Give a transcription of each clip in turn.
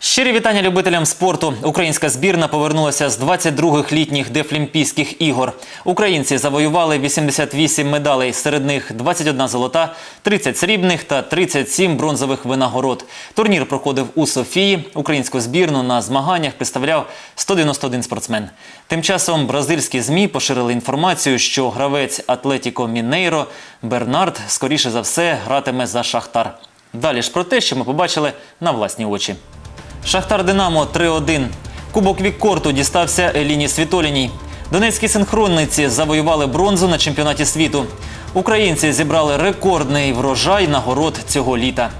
Щирі вітання любителям спорту. Українська збірна повернулася з 22-х літніх Дефлімпійських ігор. Українці завоювали 88 медалей, серед них 21 золота, 30 срібних та 37 бронзових винагород. Турнір проходив у Софії. Українську збірну на змаганнях представляв 191 спортсмен. Тим часом бразильські ЗМІ поширили інформацію, що гравець Атлетіко Мінейро Бернард, скоріше за все, гратиме за Шахтар. Далі ж про те, що ми побачили на власні очі. Шахтар Динамо 3-1. Кубок Віккорту дістався Еліні Світоліній. Донецькі синхронниці завоювали бронзу на чемпіонаті світу. Українці зібрали рекордний врожай нагород цього літа.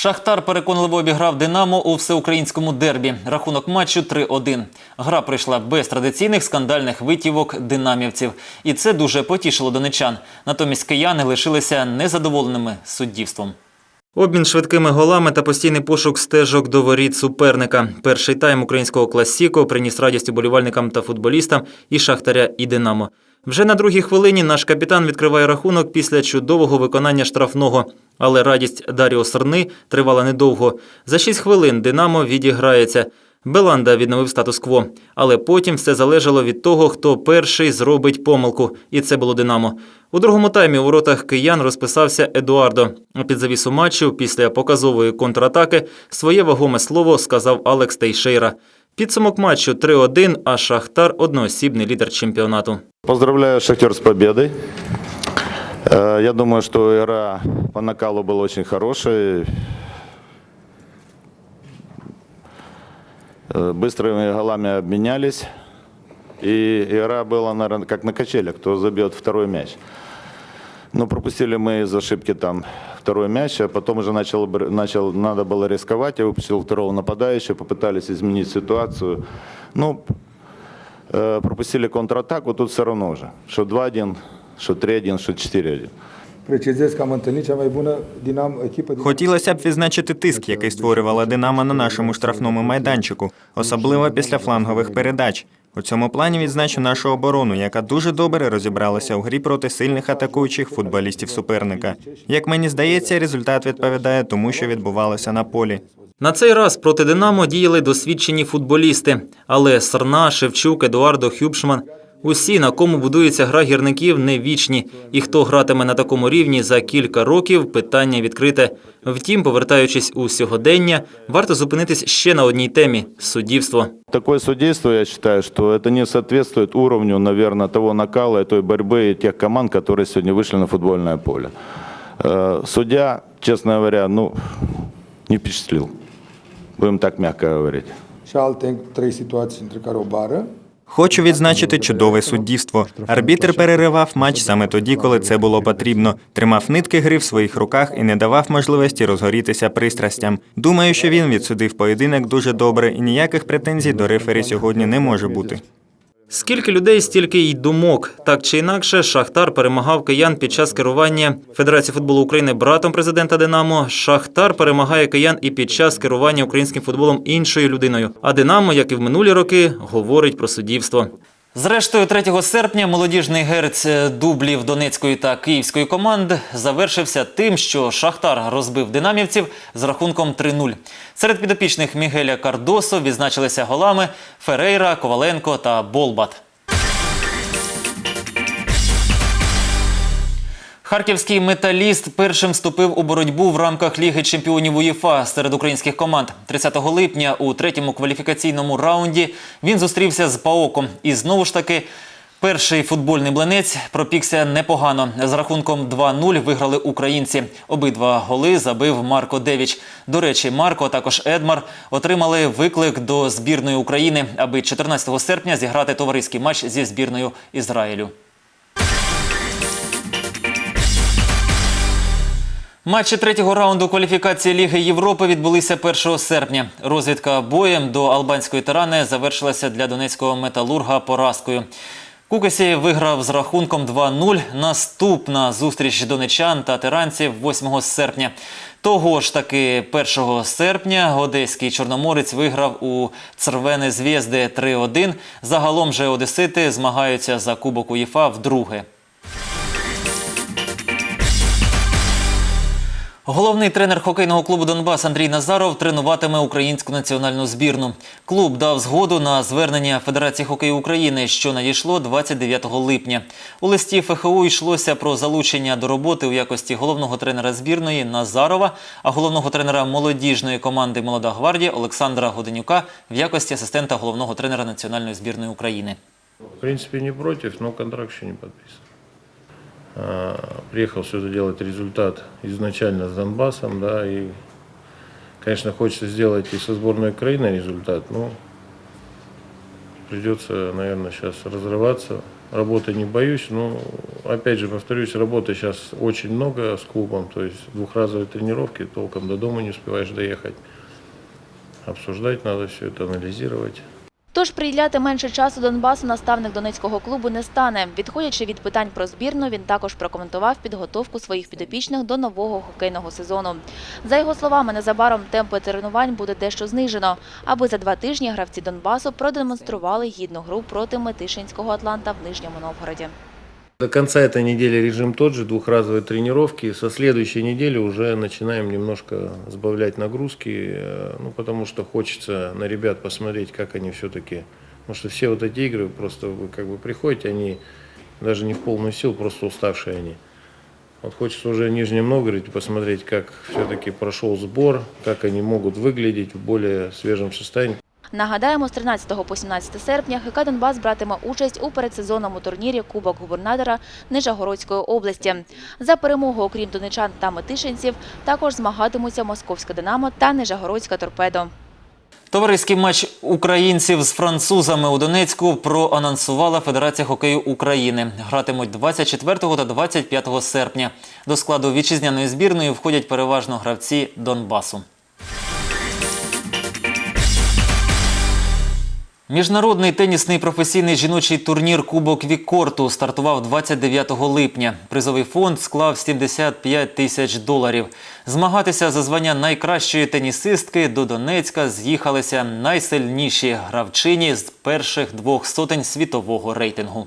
Шахтар переконливо обіграв Динамо у всеукраїнському дербі. Рахунок матчу 3-1. Гра пройшла без традиційних скандальних витівок динамівців. І це дуже потішило донечан. Натомість кияни лишилися незадоволеними суддівством. Обмін швидкими голами та постійний пошук стежок до воріт суперника. Перший тайм українського класіко приніс радість уболівальникам та футболістам і Шахтаря, і Динамо. Вже на другій хвилині наш капітан відкриває рахунок після чудового виконання штрафного. Але радість Даріо Сарни тривала недовго. За 6 хвилин Динамо відіграється. Беланда відновив статус-кво. Але потім все залежало від того, хто перший зробить помилку. І це було Динамо. У другому таймі у воротах киян розписався Едуардо. Під завісу матчу, після показової контратаки, своє вагоме слово сказав Алекс Тейшейра. Підсумок матчу 3-1, а Шахтар одноосібний лідер чемпіонату. Поздравляю Шахтер с победой. Э, Я думаю, что игра по накалу была очень хорошей. Быстрыми голами обменялись. И игра была, наверное, как на качелях, кто забьет второй мяч. Но пропустили мы из ошибки там второй мяч, а потом уже начал, бр- начал, надо было рисковать. Я выпустил второго нападающего, попытались изменить ситуацию. Ну, Э, пропустили контратаку, тут все равно уже. Что 2-1, что 3-1, что 4-1. Precizez că am întâlnit cea mai bună dinam, echipă din Хотілося б відзначити тиск, який створювала Динамо на нашому штрафному майданчику, особливо після флангових передач. У цьому плані відзначу нашу оборону, яка дуже добре розібралася у грі проти сильних атакуючих футболістів суперника. Як мені здається, результат відповідає тому, що відбувалося на полі. На цей раз проти Динамо діяли досвідчені футболісти, але Сарна, Шевчук, Едуардо, Хюбшман усі, на кому будується гра гірників, не вічні. І хто гратиме на такому рівні за кілька років, питання відкрите. Втім, повертаючись у сьогодення, варто зупинитись ще на одній темі суддівство. Такое судейство, я считаю, что это не соответствует уровню, наверное, того накала и той борьбы и тех команд, которые сегодня вышли на футбольное поле. Э, Судья, честно говоря, ну, не впечатлил. Будем так мягко говорить. și alte trei situații, între care o bară. Хочу відзначити чудове суддівство. Арбітер переривав матч саме тоді, коли це було потрібно. Тримав нитки гри в своїх руках і не давав можливості розгорітися пристрастям. Думаю, що він відсудив поєдинок дуже добре, і ніяких претензій до рефері сьогодні не може бути. Скільки людей, стільки й думок. Так чи інакше, Шахтар перемагав киян під час керування Федерації футболу України братом президента Динамо. Шахтар перемагає киян і під час керування українським футболом іншою людиною. А Динамо, як і в минулі роки, говорить про суддівство. Зрештою, 3 серпня молодіжний герць дублів Донецької та Київської команд завершився тим, що Шахтар розбив динамівців з рахунком 3-0. Серед підопічних Мігеля Кардосо відзначилися голами Ферейра, Коваленко та Болбат. Харківський металіст першим вступив у боротьбу в рамках Ліги чемпіонів УЄФА серед українських команд. 30 липня у третьому кваліфікаційному раунді він зустрівся з Паоком. І знову ж таки, перший футбольний блинець пропікся непогано. З рахунком 2-0 виграли українці. Обидва голи забив Марко Девіч. До речі, Марко, а також Едмар отримали виклик до збірної України, аби 14 серпня зіграти товариський матч зі збірною Ізраїлю. Матчі третього раунду кваліфікації Ліги Європи відбулися 1 серпня. Розвідка боєм до албанської тирани завершилася для донецького металурга поразкою. Кукасі виграв з рахунком 2-0. Наступна зустріч донечан та тиранців 8 серпня. Того ж таки 1 серпня одеський чорноморець виграв у Цервени Звєзди 3-1. Загалом же одесити змагаються за Кубок УЄФА вдруге. Головний тренер хокейного клубу Донбас Андрій Назаров тренуватиме українську національну збірну. Клуб дав згоду на звернення Федерації хокею України, що надійшло 29 липня. У листі ФХУ йшлося про залучення до роботи у якості головного тренера збірної Назарова, а головного тренера молодіжної команди Молода гвардія Олександра Годенюка в якості асистента головного тренера національної збірної України. В принципе, не против, но контракт еще не подписан. А, Приехал это делать результат изначально с Донбассом, да, и, конечно, хочется сделать и со сборной Украины результат, но придется, наверное, сейчас разрываться. Работы не боюсь, но, опять же, повторюсь, работы сейчас очень много с клубом, то есть двухразовые тренировки, толком до дома не успеваешь доехать. Обсуждать надо все это, анализировать. Тож приділяти менше часу Донбасу наставник Донецького клубу не стане. Відходячи від питань про збірну, він також прокоментував підготовку своїх підопічних до нового хокейного сезону. За його словами, незабаром темпи тренувань буде дещо знижено, аби за два тижні гравці Донбасу продемонстрували гідну гру проти Метишинського Атланта в Нижньому Новгороді. До конца этой недели режим тот же, двухразовые тренировки. Со следующей недели уже начинаем немножко сбавлять нагрузки, э, ну, потому что хочется на ребят посмотреть, как они все-таки... Потому что все вот эти игры, просто вы как бы приходите, они даже не в полную силу, просто уставшие они. Вот хочется уже в Нижнем Новгороде посмотреть, как все-таки прошел сбор, как они могут выглядеть в более свежем состоянии. Нагадаємо, з 13 по 17 серпня ХК Донбас братиме участь у передсезонному турнірі Кубок губернатора Нижегородської області. За перемогу, окрім донечан та метишинців, також змагатимуться Московська Динамо та Нижегородська Торпедо. Товариський матч українців з французами у Донецьку проанонсувала Федерація хокею України. Гратимуть 24 та 25 серпня. До складу вітчизняної збірної входять переважно гравці Донбасу. Міжнародний тенісний професійний жіночий турнір Кубок Вікорту стартував 29 липня. Призовий фонд склав 75 тисяч доларів. Змагатися за звання найкращої тенісистки до Донецька з'їхалися найсильніші гравчині з перших двох сотень світового рейтингу.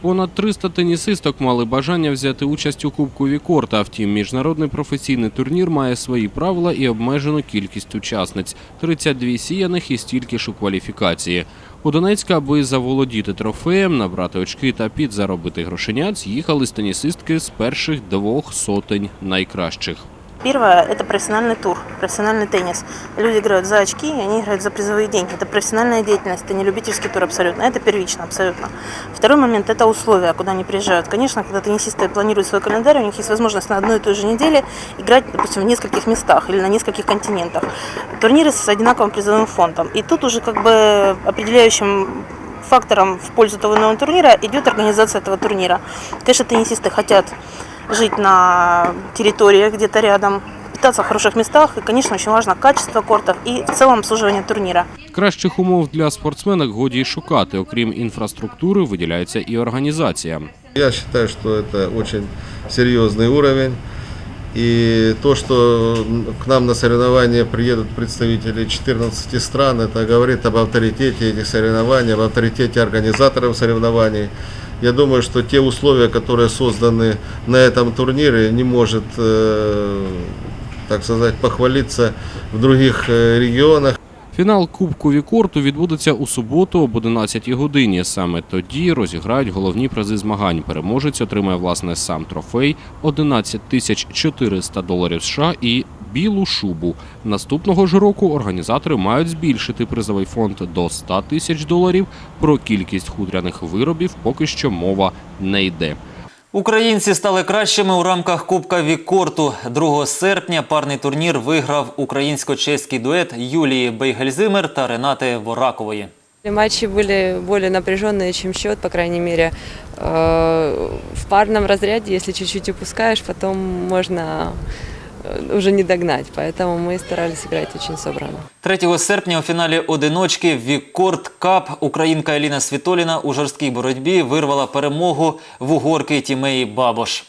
Понад 300 тенісисток мали бажання взяти участь у Кубку Вікорта. Втім, міжнародний професійний турнір має свої правила і обмежену кількість учасниць 32 сіяних і стільки ж у кваліфікації. У Донецька, аби заволодіти трофеєм, набрати очки та підзаробити грошенят, з'їхали з тенісистки з перших двох сотень найкращих. Первое – это профессиональный тур, профессиональный теннис. Люди играют за очки, и они играют за призовые деньги. Это профессиональная деятельность, это не любительский тур абсолютно, это первично абсолютно. Второй момент – это условия, куда они приезжают. Конечно, когда теннисисты планируют свой календарь, у них есть возможность на одной и той же неделе играть, допустим, в нескольких местах или на нескольких континентах. Турниры с одинаковым призовым фондом. И тут уже как бы определяющим фактором в пользу того или иного турнира идет организация этого турнира. Конечно, теннисисты хотят жить на территории где-то рядом, питаться в хороших местах. И, конечно, очень важно качество кортов и в целом обслуживание турнира. Кращих умов для спортсменок годі й шукати. Окрім інфраструктури, виділяється і організація. Я считаю, что это очень серьезный уровень. И то, что к нам на соревнования приедут представители 14 стран, это говорит об авторитете этих соревнований, об авторитете организаторов соревнований. Я думаю, что те условия, которые созданы на этом турнире, не может, э, так сказать, похвалиться в других э, регионах. Фінал Кубку Вікорту відбудеться у суботу об 11 годині. Саме тоді розіграють головні призи змагань. Переможець отримає власне сам трофей 11 тисяч 400 доларів США і білу шубу. Наступного ж року організатори мають збільшити призовий фонд до 100 тисяч доларів. Про кількість худряних виробів поки що мова не йде. Українці стали кращими у рамках Кубка Вікорту. 2 серпня парний турнір виграв українсько-чеський дует Юлії Бейгельзимер та Ренати Воракової. Матчи были более напряженные, чем счет, по крайней мере. Э, В парном разряде, если чуть-чуть упускаешь, потом можно э, уже не догнать. Поэтому мы старались играть очень собрано. 3 серпня у фіналі одиночки Вікорт Кап українка Еліна Світоліна у жорсткій боротьбі вирвала перемогу в угорки Тімеї Бабош.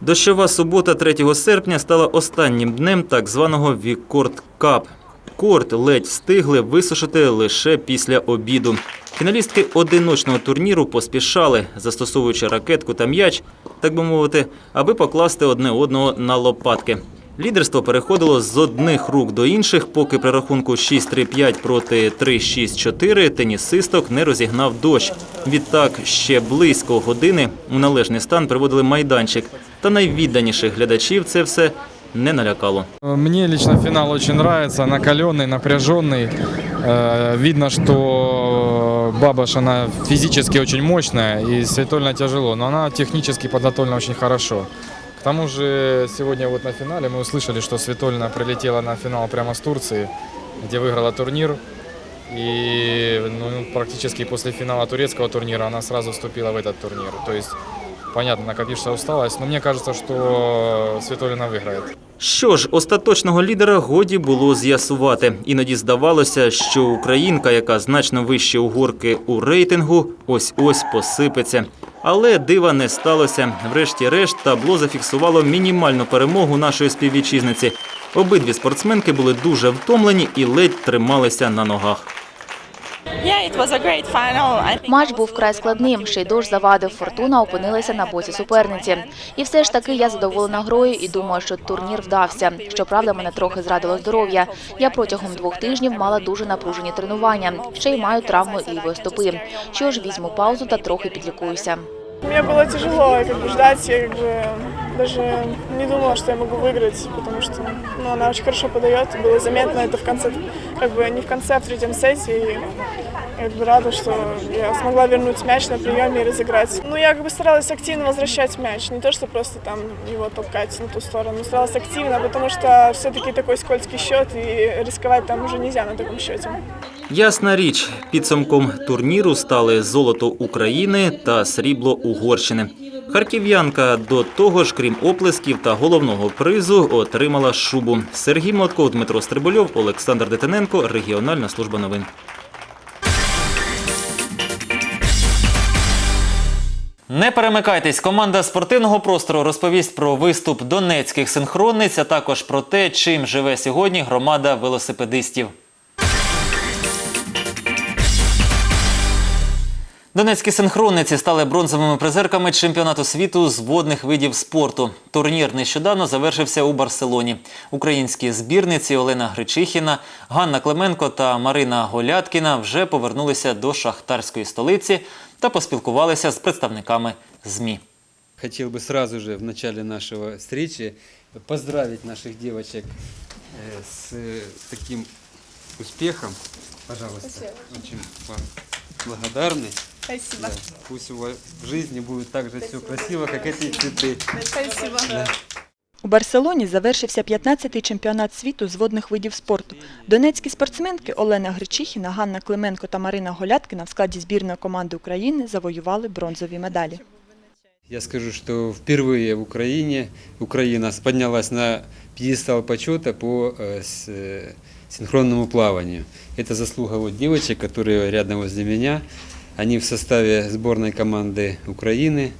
Дощова субота 3 серпня стала останнім днем так званого Вікорт Кап. Корт ледь встигли висушити лише після обіду. Фіналістки одиночного турніру поспішали, застосовуючи ракетку та м'яч, так би мовити, аби покласти одне одного на лопатки. Лідерство переходило з одних рук до інших, поки при рахунку 6-3-5 проти 3-6-4 тенісисток не розігнав дощ. Відтак ще близько години у належний стан приводили майданчик. Та найвідданіших глядачів це все не налякало. Мне лично финал очень нравится, накаленный, напряженный. Э, Видно, что Бабаш, она физически очень мощная и Светольна тяжело, но она технически подготовлена очень хорошо. К тому же сегодня вот на финале мы услышали, что Светольна прилетела на финал прямо с Турции, где выиграла турнир. И ну, практически после финала турецкого турнира она сразу вступила в этот турнир. То есть, понятно, накопившаяся усталость, но мне кажется, что Светолина выиграет. Що ж, остаточного лідера годі було з'ясувати. Іноді здавалося, що українка, яка значно вище угорки у рейтингу, ось-ось посипеться. Але дива не сталося. Врешті-решт табло зафіксувало мінімальну перемогу нашої співвітчизниці. Обидві спортсменки були дуже втомлені і ледь трималися на ногах. Матч був вкрай складним, ще й дощ завадив. Фортуна опинилася на боці суперниці. І все ж таки я задоволена грою і думаю, що турнір вдався. Щоправда, мене трохи зрадило здоров'я. Я протягом двох тижнів мала дуже напружені тренування. Ще й маю травму лівої стопи. Що ж, візьму паузу та трохи підлікуюся. Мне было тяжело как бы, ждать, я как бы даже не думала, что я могу выиграть, потому что ну, она очень хорошо подает, и было заметно это в конце, как бы не в конце, а в третьем сете, и я как бы рада, что я смогла вернуть мяч на приеме и разыграть. Ну, я как бы старалась активно возвращать мяч, не то, что просто там его толкать на ту сторону, старалась активно, потому что все-таки такой скользкий счет, и рисковать там уже нельзя на таком счете. Ясна річ, підсумком турніру стали золото України та срібло Угорщини. Харків'янка до того ж, крім оплесків та головного призу, отримала шубу. Сергій Младков, Дмитро Стрибольов, Олександр Детененко, Регіональна служба новин. Не перемикайтесь. Команда спортивного простору розповість про виступ донецьких синхронниць, а також про те, чим живе сьогодні громада велосипедистів. Донецькі синхронниці стали бронзовими призерками чемпіонату світу з водних видів спорту. Турнір нещодавно завершився у Барселоні. Українські збірниці Олена Гричихіна, Ганна Клименко та Марина Голяткіна вже повернулися до шахтарської столиці та поспілкувалися з представниками ЗМІ. Хотел бы сразу же в начале нашего встречи поздравить наших девочек э, с э, таким успехом. Пожалуйста. Очень вам благодарны. Спасибо. Да. Пусть у вас в жизни будет так же все красиво, как эти цветы. Спасибо. У Барселоні завершився 15-й чемпіонат світу з водних видів спорту. Донецькі спортсменки Олена Гричихіна, Ганна Клименко та Марина Голяткіна в складі збірної команди України завоювали бронзові медалі. Я скажу, что впервые в Украине Украина поднялась на пьедестал почета по э, с- э, синхронному плаванию. Это заслуга вот девочек, которые рядом возле меня. Они в составе сборной команды Украины,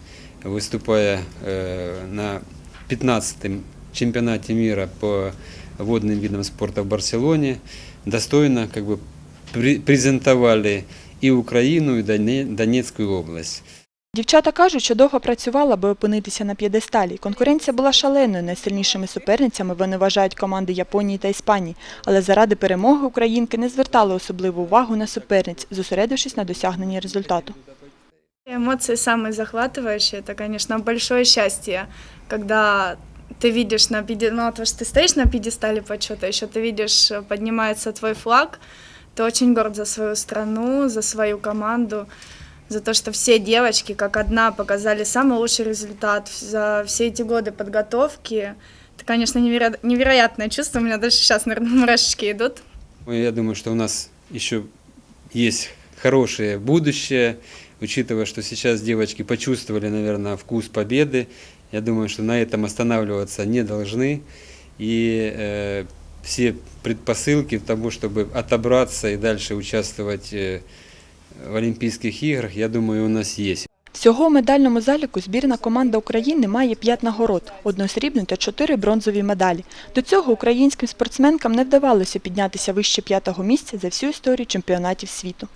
выступая э, на 15-м чемпионате мира по водным видам спорта в Барселоне, достойно как бы пре- презентовали и Украину, и Доне- Донецкую область. Дівчата кажуть, що довго працювали, аби опинитися на п'єдесталі. Конкуренція була шаленою. Найсильнішими суперницями вони вважають команди Японії та Іспанії. Але заради перемоги українки не звертали особливу увагу на суперниць, зосередившись на досягненні результату. Эмоции самые захватывающие, это, конечно, большое счастье, когда ты видишь на пьеде... ну, то, что ты стоишь на пьедестале почета, еще ты видишь, э, поднимается твой флаг, ты очень горд за свою страну, за свою команду, За то, что все девочки, как одна, показали самый лучший результат за все эти годы подготовки. Это, конечно, неверо... невероятное чувство, у меня даже сейчас, наверное, мурашки идут. Ну, Я думаю, что у нас еще есть хорошее будущее, учитывая, что сейчас девочки почувствовали, наверное, вкус победы. Я думаю, что на этом останавливаться не должны. И э, все предпосылки к тому, чтобы отобраться и дальше участвовать э, в Олімпійських іграх, я думаю, у нас є. Всього у медальному заліку збірна команда України має п'ять нагород – одну срібну та чотири бронзові медалі. До цього українським спортсменкам не вдавалося піднятися вище п'ятого місця за всю історію чемпіонатів світу.